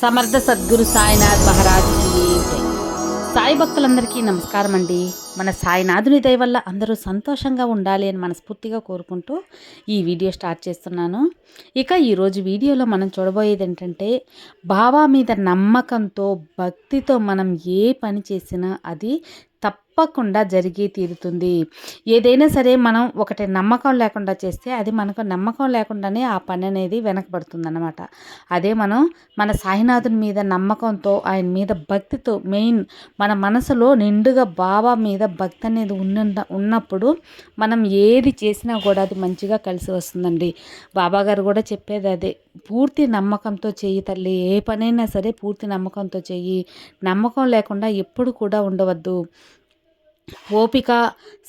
సమర్థ సద్గురు సాయినాథ్ మహారాజ్కి సాయి భక్తులందరికీ నమస్కారం అండి. మన సాయినాథుని దయ వల్ల అందరూ సంతోషంగా ఉండాలి అని మనస్ఫూర్తిగా కోరుకుంటూ ఈ వీడియో స్టార్ట్ చేస్తున్నాను. ఇక ఈరోజు వీడియోలో మనం చూడబోయేది ఏంటంటే బాబా మీద నమ్మకంతో భక్తితో మనం ఏ పని చేసినా అది తప్పకుండా జరిగి తీరుతుంది. ఏదైనా సరే మనం ఒకటి నమ్మకం లేకుండా చేస్తే అది మనకు నమ్మకం లేకుండానే ఆ పని అనేది వెనకబడుతుందన్నమాట. అదే మనం మన సాయినాథుని మీద నమ్మకంతో ఆయన మీద భక్తితో మెయిన్ మన మనసులో నిండుగా బాబా మీద భక్తి అనేది ఉన్న ఉన్నప్పుడు మనం ఏది చేసినా కూడా అది మంచిగా కలిసి వస్తుందండి. బాబా గారు కూడా చెప్పేది అదే పూర్తి నమ్మకంతో చెయ్యి తల్లి ఏ పనైనా సరే పూర్తి నమ్మకంతో చెయ్యి. నమ్మకం లేకుండా ఎప్పుడు కూడా ఉండవద్దు. ఓపిక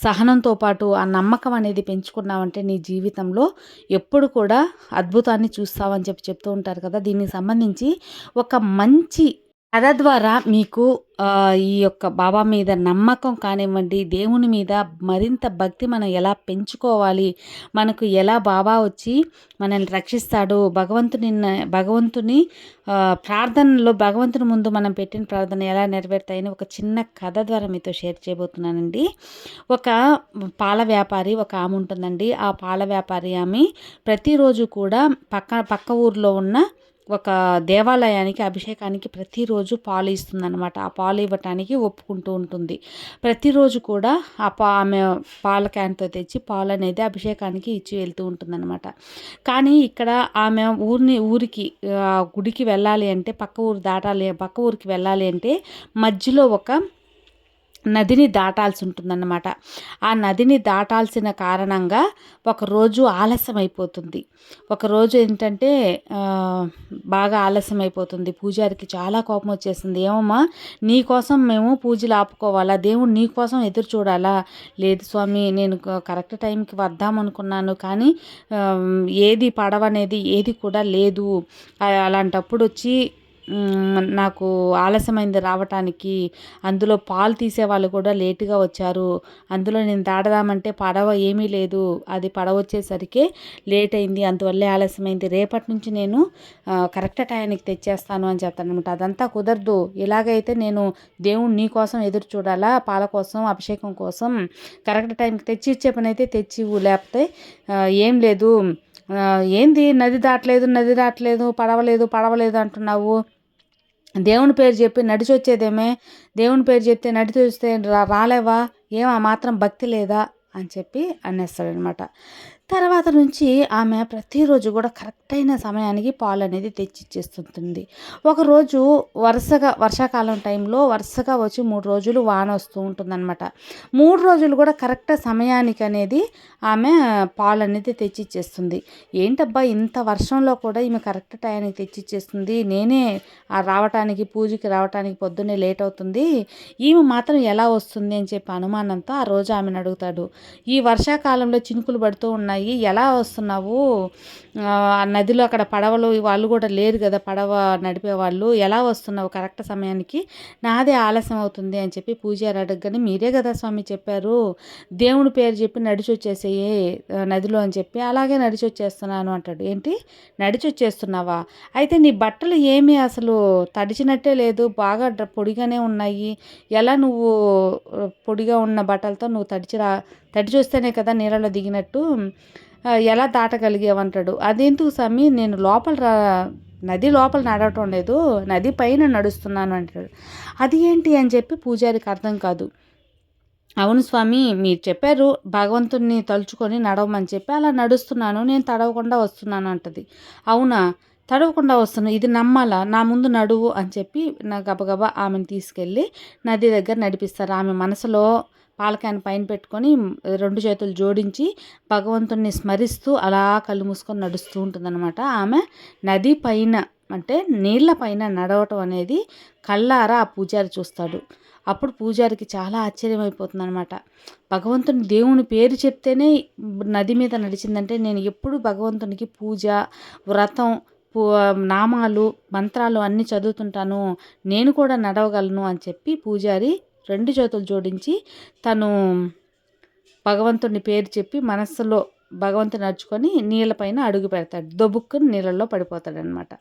సహనంతో పాటు ఆ నమ్మకం అనేది పెంచుకున్నావంటే నీ జీవితంలో ఎప్పుడు కూడా అద్భుతాన్ని చూస్తావని చెప్పి చెప్తూ ఉంటారు కదా. దీనికి సంబంధించి ఒక మంచి కథ ద్వారా మీకు ఈ యొక్క బాబా మీద నమ్మకం కానివ్వండి దేవుని మీద మరింత భక్తి మనం ఎలా పెంచుకోవాలి మనకు ఎలా బాబా వచ్చి మనల్ని రక్షిస్తాడు భగవంతుని భగవంతుని ప్రార్థనలో భగవంతుని ముందు మనం పెట్టిన ప్రార్థన ఎలా నెరవేరుతాయని ఒక చిన్న కథ ద్వారా మీతో షేర్ చేయబోతున్నానండి. ఒక పాల వ్యాపారి ఒక ఆమె ఉంటుందండి. ఆ పాల వ్యాపారి ఆమె ప్రతిరోజు కూడా పక్క పక్క ఊర్లో ఉన్న ఒక దేవాలయానికి అభిషేకానికి ప్రతిరోజు పాలు ఇస్తుందన్నమాట. ఆ పాలు ఇవ్వటానికి ఒప్పుకుంటూ ఉంటుంది. ప్రతిరోజు కూడా ఆ పా ఆమె పాల క్యాన్తో తెచ్చి పాలు అనేది అభిషేకానికి ఇచ్చి వెళ్తూ ఉంటుందన్నమాట. కానీ ఇక్కడ ఆమె ఊరిని ఊరికి గుడికి వెళ్ళాలి అంటే పక్క ఊరు దాటాలి పక్క ఊరికి వెళ్ళాలి అంటే మధ్యలో ఒక నదిని దాటాల్సి ఉంటుందన్నమాట ఆ నదిని దాటాల్సిన కారణంగా ఒకరోజు ఆలస్యం అయిపోతుంది ఒకరోజు ఏంటంటే బాగా ఆలస్యం అయిపోతుంది పూజారికి చాలా కోపం వచ్చేసింది ఏమమ్మా నీకోసం మేము పూజలు ఆపుకోవాలా? దేవుడు నీకోసం ఎదురు చూడాలా? లేదు స్వామి నేను కరెక్ట్ టైంకి వద్దాం అనుకున్నాను కానీ ఏది ఏది పడవనేది ఏది కూడా లేదు. అలాంటప్పుడు వచ్చి నాకు ఆలస్యమైంది రావటానికి. అందులో పాలు తీసే వాళ్ళు కూడా లేటుగా వచ్చారు. అందులో నేను దాడదామంటే పడవ ఏమీ లేదు. అది పడవ వచ్చేసరికి లేట్ అయింది అందువల్లే ఆలస్యమైంది. రేపటి నుంచి నేను కరెక్ట్ టైంకి తెచ్చేస్తాను అని చెప్తానమాట అదంతా కుదరదు. ఇలాగైతే నేను దేవుడు నీ కోసం ఎదురు చూడాలా? పాల కోసం అభిషేకం కోసం కరెక్ట్ టైంకి తెచ్చి ఇచ్చే పని అయితే తెచ్చివు. లేకపోతే ఏం లేదు. ఏంది? నది దాటలేదు నది దాటలేదు పడవలేదు పడవలేదు అంటున్నావు. దేవుని పేరు చెప్పి నడిచి వచ్చేదేమే దేవుని పేరు చెప్తే నడిచి వస్తే రా రాలేవా? ఏం ఆ మాత్రం భక్తి లేదా? అని చెప్పి అనేస్తాడనమాట తర్వాత నుంచి ఆమె ప్రతిరోజు కూడా కరెక్ట్ అయిన సమయానికి పాలు అనేది తెచ్చిచ్చేస్తుంటుంది. ఒకరోజు వరుసగా వర్షాకాలం టైంలో వరుసగా వచ్చి మూడు రోజులు వాన వస్తూ ఉంటుందన్నమాట. మూడు రోజులు కూడా కరెక్ట్ సమయానికి అనేది ఆమె పాలు అనేది తెచ్చిచ్చేస్తుంది. ఏంటబ్బా ఇంత వర్షంలో కూడా ఈమె కరెక్ట్ టైంకి తెచ్చిచ్చేస్తుంది. నేనే రావటానికి పూజకి రావటానికి పొద్దున్నే లేట్ అవుతుంది. ఈమె మాత్రం ఎలా వస్తుంది అని చెప్పి అనుమానంతో ఆ రోజు ఆమెను అడుగుతాడు. ఈ వర్షాకాలంలో చినుకులు పడుతూ ఉన్నాయి. ఎలా వస్తున్నావు? ఆ నదిలో అక్కడ పడవలు వాళ్ళు కూడా లేరు కదా పడవ నడిపే వాళ్ళు. ఎలా వస్తున్నావు కరెక్ట్ సమయానికి? నాదే ఆలస్యం అవుతుంది అని చెప్పి పూజారి అడగగానే మీరే కదా స్వామి చెప్పారు. దేవుని పేరు చెప్పి నడిచి వచ్చేసేయి నదిలో అని చెప్పి. అలాగే నడిచి వచ్చేస్తున్నాను అంటాడు. ఏంటి? నడిచి వచ్చేస్తున్నావా అయితే నీ బట్టలు ఏమీ అసలు తడిచినట్టే లేదు. బాగా డ్ర- పొడిగానే ఉన్నాయి. ఎలా నువ్వు పొడిగా ఉన్న బట్టలతో నువ్వు తడిచి రా తడి చూస్తేనే కదా నీళ్ళలో దిగినట్టు ఎలా దాటగలిగావంటాడు? అదేందుకు స్వామి నేను లోపల రా నది లోపల నడవటం లేదు నది పైన నడుస్తున్నాను అంటాడు. అది ఏంటి అని చెప్పి పూజారికి అర్థం కాదు. అవును స్వామి మీరు చెప్పారు భగవంతుణ్ణి తలుచుకొని నడవమని చెప్పి అలా నడుస్తున్నాను నేను తడవకుండా వస్తున్నాను అంటది. అవునా? తడవకుండా వస్తున్నాను ఇది నమ్మాలా? నా ముందు నడువు అని చెప్పి నా గబగబా ఆమెను తీసుకెళ్ళి నది దగ్గర నడిపిస్తారు. ఆమె మనసులో పాలకాయన పైన పెట్టుకొని రెండు చేతులు జోడించి భగవంతుణ్ణి స్మరిస్తూ అలా కళ్ళు మూసుకొని నడుస్తూ ఉంటుందన్నమాట. ఆమె నది పైన అంటే నీళ్ళ పైన నడవటం అనేది కళ్ళారా ఆ పూజారి చూస్తాడు. అప్పుడు పూజారికి చాలా ఆశ్చర్యమైపోతుంది అనమాట భగవంతుని దేవుని పేరు చెప్తేనే నది మీద నడిచిందంటే నేను ఎప్పుడు భగవంతునికి పూజ వ్రతం నామాలు మంత్రాలు అన్నీ చదువుతుంటాను. నేను కూడా నడవగలను అని చెప్పి పూజారి రెండు చేతులు జోడించి తను భగవంతుని పేరు చెప్పి మనస్సులో భగవంతుని నడుచుకొని నీళ్ళపైన అడుగు పెడతాడు. దొబుక్కుని నీళ్ళల్లో పడిపోతాడనమాట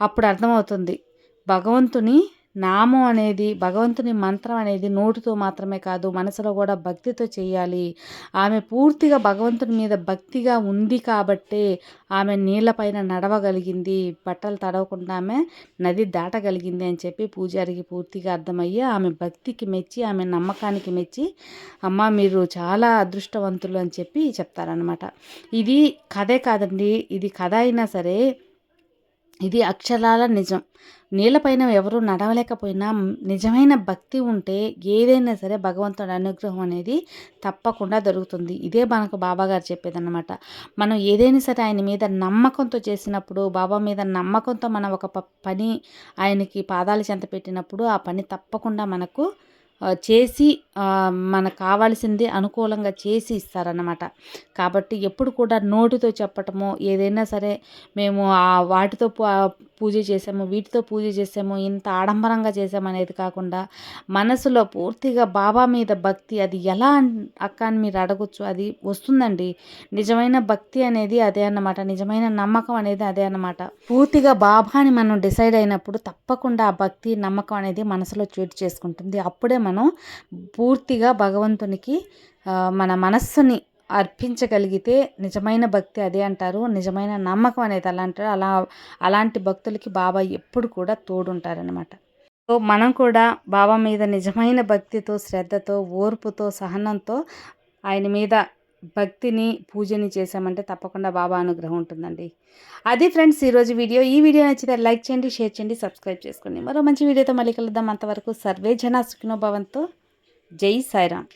అప్పుడు అర్థమవుతుంది. భగవంతుని నామం అనేది భగవంతుని మంత్రం అనేది నోటితో మాత్రమే కాదు మనసులో కూడా భక్తితో చేయాలి. ఆమె పూర్తిగా భగవంతుని మీద భక్తిగా ఉంది కాబట్టే ఆమె నీళ్ళపైన నడవగలిగింది. బట్టలు తడవకుండా ఆమె నది దాటగలిగింది అని చెప్పి పూజారికి పూర్తిగా అర్థమయ్యి ఆమె భక్తికి మెచ్చి ఆమె నమ్మకానికి మెచ్చి అమ్మ మీరు చాలా అదృష్టవంతులు అని చెప్పి చెప్తారనమాట ఇది కథే కాదండి. ఇది కథ అయినా సరే ఇది అక్షరాల నిజం. నీళ్ళపైన ఎవరు నడవలేకపోయినా నిజమైన భక్తి ఉంటే ఏదైనా సరే భగవంతుడి అనుగ్రహం అనేది తప్పకుండా దొరుకుతుంది. ఇదే మనకు బాబా గారు చెప్పేదన్నమాట. మనం ఏదైనా సరే ఆయన మీద నమ్మకంతో చేసినప్పుడు బాబా మీద నమ్మకంతో మనం ఒక పని ఆయనకి పాదాలు చెంత పెట్టినప్పుడు ఆ పని తప్పకుండా మనకు చేసి మనకు కావాల్సింది అనుకూలంగా చేసి ఇస్తారన్నమాట. కాబట్టి ఎప్పుడు కూడా నోటితో చెప్పటము ఏదైనా సరే మేము ఆ వాటితో పూజ చేసాము వీటితో పూజ చేసాము ఇంత ఆడంబరంగా చేసామనేది కాకుండా మనసులో పూర్తిగా బాబా మీద భక్తి అది ఎలా అక్క అని మీరు అడగచ్చు అది వస్తుందండి. నిజమైన భక్తి అనేది అదే అన్నమాట. నిజమైన నమ్మకం అనేది అదే అన్నమాట. పూర్తిగా బాబాని మనం డిసైడ్ అయినప్పుడు తప్పకుండా ఆ భక్తి నమ్మకం అనేది మనసులో చోటు చేసుకుంటుంది. అప్పుడే మనం పూర్తిగా భగవంతునికి మన మనస్సుని అర్పించగలిగితే నిజమైన భక్తి అదే అంటారు నిజమైన నమ్మకం అనేది అలా అంటారు. అలా అలాంటి భక్తులకి బాబా ఎప్పుడు కూడా తోడుంటారనమాట సో మనం కూడా బాబా మీద నిజమైన భక్తితో శ్రద్ధతో ఓర్పుతో సహనంతో ఆయన మీద భక్తిని పూజని చేసామంటే తప్పకుండా బాబా అనుగ్రహం ఉంటుందండి. అది ఫ్రెండ్స్ ఈరోజు వీడియో. ఈ వీడియో నచ్చితే లైక్ చేయండి షేర్ చేయండి సబ్స్క్రైబ్ చేసుకోండి. మరో మంచి వీడియోతో మళ్ళీ కలుద్దాం. అంతవరకు సర్వే జన సుఖినోభవంతో జై సాయిరామ్.